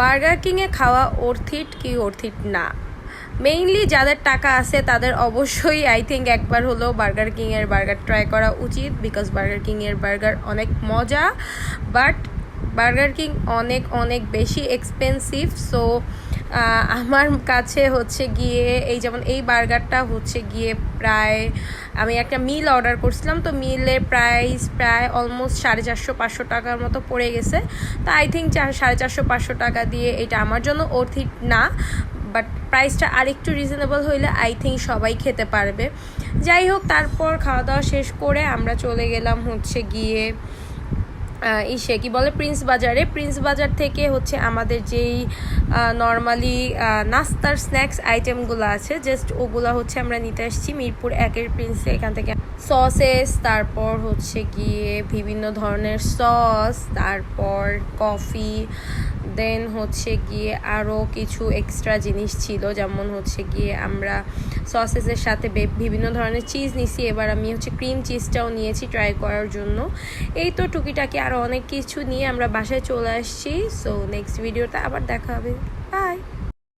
Burger কিংয়ে খাওয়া অর্থিট কি অর্থিট না? মেইনলি যাদের টাকা আছে, তাদের অবশ্যই আই থিঙ্ক একবার হলেও বার্গার কিংয়ের বার্গার ট্রাই করা উচিত বিকজ বার্গার কিংয়ের বার্গার অনেক মজা বাট বার্গার কিং অনেক অনেক বেশি এক্সপেন্সিভ সো আমার কাছে হচ্ছে গিয়ে এই যেমন এই বার্গারটা হচ্ছে গিয়ে প্রায়, আমি একটা মিল অর্ডার করছিলাম, তো মিলের প্রাইস প্রায় অলমোস্ট সাড়ে চারশো পাঁচশো টাকার মতো পড়ে গেছে। তো আই থিঙ্ক সাড়ে চারশো পাঁচশো টাকা দিয়ে এটা আমার জন্য অর্থিত না বাট প্রাইসটা আরেকটু রিজনেবল হইলে আই থিঙ্ক সবাই খেতে পারবে। যাই হোক, তারপর খাওয়া দাওয়া শেষ করে আমরা চলে গেলাম হচ্ছে গিয়ে ইসে, কি বলে, প্রিন্স বাজারে। প্রিন্স বাজার থেকে হচ্ছে আমাদের যেই নর্মালি নাস্তার স্ন্যাক্স আইটেমগুলো আছে জাস্ট ওগুলো হচ্ছে আমরা নিতে আসছি মিরপুর একের প্রিন্সে এখান থেকে। সসেস তারপর হচ্ছে গিয়ে বিভিন্ন ধরনের সস তারপর কফি দেন হচ্ছে গিয়ে আরও কিছু এক্সট্রা জিনিস ছিল, যেমন হচ্ছে গিয়ে আমরা সসেসের সাথে বিভিন্ন ধরনের চিজ নিছি, এবার আমি হচ্ছে ক্রিম চিজটাও নিয়েছি ট্রাই করার জন্য। এই তো টুকিটাকি আরও অনেক কিছু নিয়ে আমরা বাসায় চলে আসছি সো নেক্সট ভিডিওটা আবার দেখা হবে। বাই